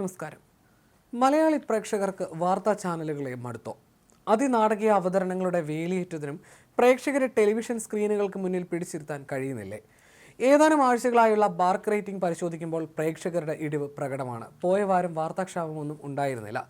നമസ്കാരം. മലയാളി പ്രേക്ഷകർക്ക് വാർത്താ ചാനലുകളെ മടുത്തോ? അതിനാടകീയ അവതരണങ്ങളുടെ വേലിയേറ്റതിനും പ്രേക്ഷകരെ ടെലിവിഷൻ സ്ക്രീനുകൾക്ക് മുന്നിൽ പിടിച്ചിരുത്താൻ കഴിയുന്നില്ലേ? ഏതാനും ആഴ്ചകളായുള്ള ബാർക്ക് റേറ്റിംഗ് പരിശോധിക്കുമ്പോൾ പ്രേക്ഷകരുടെ ഇടിവ് പ്രകടമാണ്. പോയ വാരം വാർത്താക്ഷാപമൊന്നും ഉണ്ടായിരുന്നില്ല.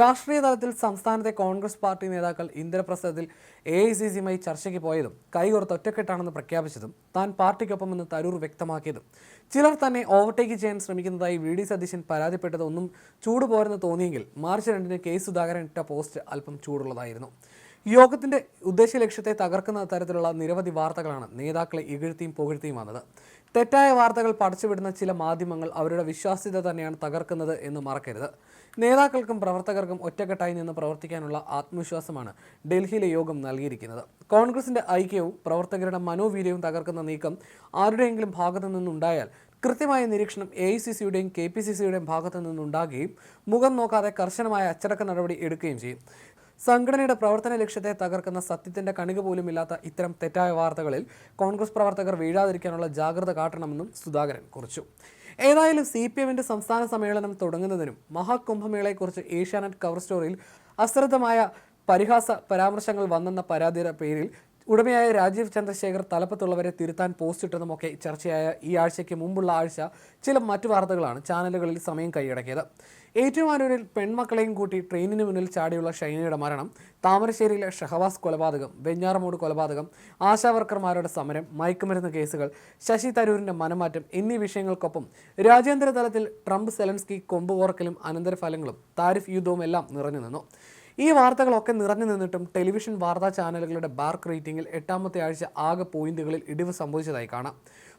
രാഷ്ട്രീയ തലത്തിൽ സംസ്ഥാനത്തെ കോൺഗ്രസ് പാർട്ടി നേതാക്കൾ ഇന്ദ്രപ്രസ്ഥത്തിൽ എ ഐ സി സിയുമായി ചർച്ചയ്ക്ക് പോയതും കൈകോർത്ത് ഒറ്റക്കെട്ടാണെന്ന് പ്രഖ്യാപിച്ചതും താൻ പാർട്ടിക്കൊപ്പമെന്ന് തരൂർ വ്യക്തമാക്കിയതും. ചിലർ തന്നെ ഓവർടേക്ക് ചെയ്യാൻ ശ്രമിക്കുന്നതായി വി ഡി സതീശൻ പരാതിപ്പെട്ടത് ഒന്നും ചൂട് പോരെന്ന് തോന്നിയെങ്കിൽ മാർച്ച് രണ്ടിന് കെ സുധാകരൻ ഇട്ട പോസ്റ്റ് അല്പം ചൂടുള്ളതായിരുന്നു. യോഗത്തിന്റെ ഉദ്ദേശ ലക്ഷ്യത്തെ തകർക്കുന്ന തരത്തിലുള്ള നിരവധി വാർത്തകളാണ് നേതാക്കളെ ഇകഴ്ത്തിയും പുകഴ്ത്തിയും വന്നത് തെറ്റായ വാർത്തകൾ പടച്ചുവിടുന്ന ചില മാധ്യമങ്ങൾ അവരുടെ വിശ്വാസ്യത തന്നെയാണ് തകർക്കുന്നത് എന്ന് മറക്കരുത്. നേതാക്കൾക്കും പ്രവർത്തകർക്കും ഒറ്റക്കെട്ടായി നിന്ന് പ്രവർത്തിക്കാനുള്ള ആത്മവിശ്വാസമാണ് ഡൽഹിയിലെ യോഗം നൽകിയിരിക്കുന്നത്. കോൺഗ്രസിന്റെ ഐക്യവും പ്രവർത്തകരുടെ മനോവീര്യവും തകർക്കുന്ന നീക്കം ആരുടെയെങ്കിലും ഭാഗത്തു നിന്നുണ്ടായാൽ കൃത്യമായ നിരീക്ഷണം എ ഐ സി സിയുടെയും കെ പി സി സിയുടെയും ഭാഗത്തു നിന്നുണ്ടാകുകയും മുഖം നോക്കാതെ കർശനമായ അച്ചടക്ക നടപടി എടുക്കുകയും ചെയ്യും. സംഘടനയുടെ പ്രവർത്തന ലക്ഷ്യത്തെ തകർക്കുന്ന സത്യത്തിന്റെ കണിക പോലും ഇല്ലാത്ത ഇത്തരം തെറ്റായ വാർത്തകളിൽ കോൺഗ്രസ് പ്രവർത്തകർ വീഴാതിരിക്കാനുള്ള ജാഗ്രത കാട്ടണമെന്നും സുധാകരൻ കുറിച്ചു. ഏതായാലും സി പി എമ്മിന്റെ സംസ്ഥാന സമ്മേളനം തുടങ്ങുന്നതിനും മഹാകുംഭമേളയെക്കുറിച്ച് ഏഷ്യാനെറ്റ് കവർ സ്റ്റോറിയിൽ അശ്രദ്ധമായ പരിഹാസ പരാമർശങ്ങൾ വന്നെന്ന പരാതിയുടെ പേരിൽ ഉടമയായ രാജീവ് ചന്ദ്രശേഖർ തലപ്പത്തുള്ളവരെ തിരുത്താൻ പോസ്റ്റ് ഇട്ടതുമൊക്കെ ചർച്ചയായ ഈ ആഴ്ചയ്ക്ക് മുമ്പുള്ള ആഴ്ച ചില മറ്റു വാർത്തകളാണ് ചാനലുകളിൽ സമയം കൈയടക്കിയത്. ഏറ്റുമാനൂരിൽ പെൺമക്കളെയും കൂട്ടി ട്രെയിനിന് മുന്നിൽ ചാടിയുള്ള ഷൈനയുടെ മരണം താമരശ്ശേരിയിലെ ഷഹവാസ് കൊലപാതകം വെഞ്ഞാറമൂട് കൊലപാതകം ആശാവർക്കർമാരുടെ സമരം മയക്കുമരുന്ന് കേസുകൾ ശശി തരൂരിന്റെ മനമാറ്റം എന്നീ വിഷയങ്ങൾക്കൊപ്പം രാജ്യാന്തര തലത്തിൽ ട്രംപ് സെലൻസ്കി കൊമ്പുവോർക്കലും അനന്തരഫലങ്ങളും താരിഫ് യുദ്ധവും എല്ലാം നിറഞ്ഞു നിന്നു. ഈ വാർത്തകളൊക്കെ നിറഞ്ഞു നിന്നിട്ടും ടെലിവിഷൻ വാർത്താ ചാനലുകളുടെ ബാർക്ക് റേറ്റിംഗിൽ എട്ടാമത്തെ ആഴ്ച ആകെ പോയിന്റുകളിൽ ഇടിവ് സംഭവിച്ചതായി കാണാം.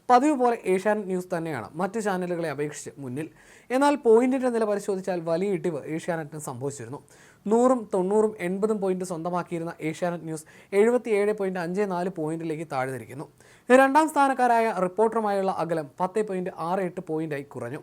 പതിവ് പോലെ ഏഷ്യാനെറ്റ് ന്യൂസ് തന്നെയാണ് മറ്റ് ചാനലുകളെ അപേക്ഷിച്ച് മുന്നിൽ. എന്നാൽ പോയിന്റിന്റെ നില പരിശോധിച്ചാൽ വലിയ ഇടിവ് ഏഷ്യാനെറ്റിന് സംഭവിച്ചിരുന്നു. നൂറും തൊണ്ണൂറും എൺപതും പോയിന്റ് സ്വന്തമാക്കിയിരുന്ന ഏഷ്യാനെറ്റ് ന്യൂസ് എഴുപത്തി ഏഴ് പോയിന്റ് അഞ്ച് നാല് പോയിന്റിലേക്ക് താഴ്ന്നിരിക്കുന്നു രണ്ടാം സ്ഥാനക്കാരായ റിപ്പോർട്ടറുമായുള്ള അകലം പത്ത് പോയിന്റ് ആറ് എട്ട് പോയിന്റായി കുറഞ്ഞു.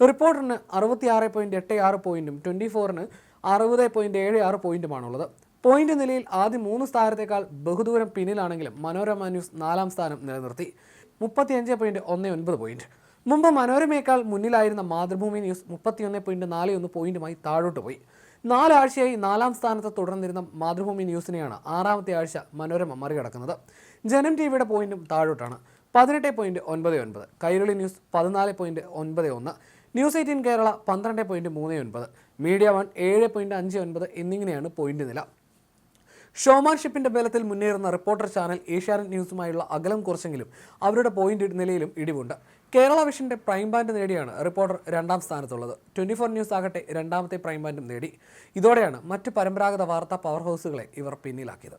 റിപ്പോർട്ടറിന് അറുപത്തിയാറ് പോയിന്റ് എട്ട് ആറ് പോയിന്റും ട്വന്റി ഫോറിന് അറുപത് പോയിന്റ് ഏഴ് ആറ് പോയിന്റുമാണുള്ളത്. പോയിന്റ് നിലയിൽ ആദ്യ മൂന്ന് സ്ഥാനത്തേക്കാൾ ബഹുദൂരം പിന്നിലാണെങ്കിലും മനോരമ ന്യൂസ് നാലാം സ്ഥാനം നിലനിർത്തി. മുപ്പത്തിയഞ്ച് പോയിന്റ് ഒന്ന് ഒൻപത് പോയിന്റ്. മുമ്പ് മനോരമയേക്കാൾ മുന്നിലായിരുന്ന മാതൃഭൂമി ന്യൂസ് മുപ്പത്തിയൊന്ന് പോയിന്റ് നാല് ഒന്ന് പോയിന്റുമായി താഴോട്ട് പോയി. നാലാഴ്ചയായി നാലാം സ്ഥാനത്ത് തുടർന്നിരുന്ന മാതൃഭൂമി ന്യൂസിനെയാണ് ആറാമത്തെ ആഴ്ച മനോരമ മറികടക്കുന്നത്. ജനം ടി വിയുടെ പോയിന്റും താഴോട്ടാണ്. പതിനെട്ട് പോയിന്റ് ഒൻപത് ഒൻപത്. കൈരളി ന്യൂസ് പതിനാല് പോയിന്റ് ഒൻപത് ഒന്ന്. ന്യൂസ് എയ്റ്റീൻ കേരള പന്ത്രണ്ട് പോയിന്റ് മൂന്ന് ഒൻപത് മീഡിയ വൺ ഏഴ് പോയിന്റ് അഞ്ച് ഒൻപത് എന്നിങ്ങനെയാണ് പോയിന്റ് നില. ഷോമാൻഷിപ്പിന്റെ ബലത്തിൽ മുന്നേറുന്ന റിപ്പോർട്ടർ ചാനൽ ഏഷ്യാനെറ്റ് ന്യൂസുമായുള്ള അകലം കുറച്ചെങ്കിലും അവരുടെ പോയിന്റ് നിലയിലും ഇടിവുണ്ട്. കേരള വിഷന്റെ പ്രൈം ബാൻഡ് നേടിയാണ് റിപ്പോർട്ടർ രണ്ടാം സ്ഥാനത്തുള്ളത്. ട്വന്റി ഫോർ ന്യൂസ് ആകട്ടെ രണ്ടാമത്തെ പ്രൈം ബാൻഡും നേടി. ഇതോടെയാണ് മറ്റ് പരമ്പരാഗത വാർത്താ പവർ ഹൗസുകളെ ഇവർ പിന്നിലാക്കിയത്.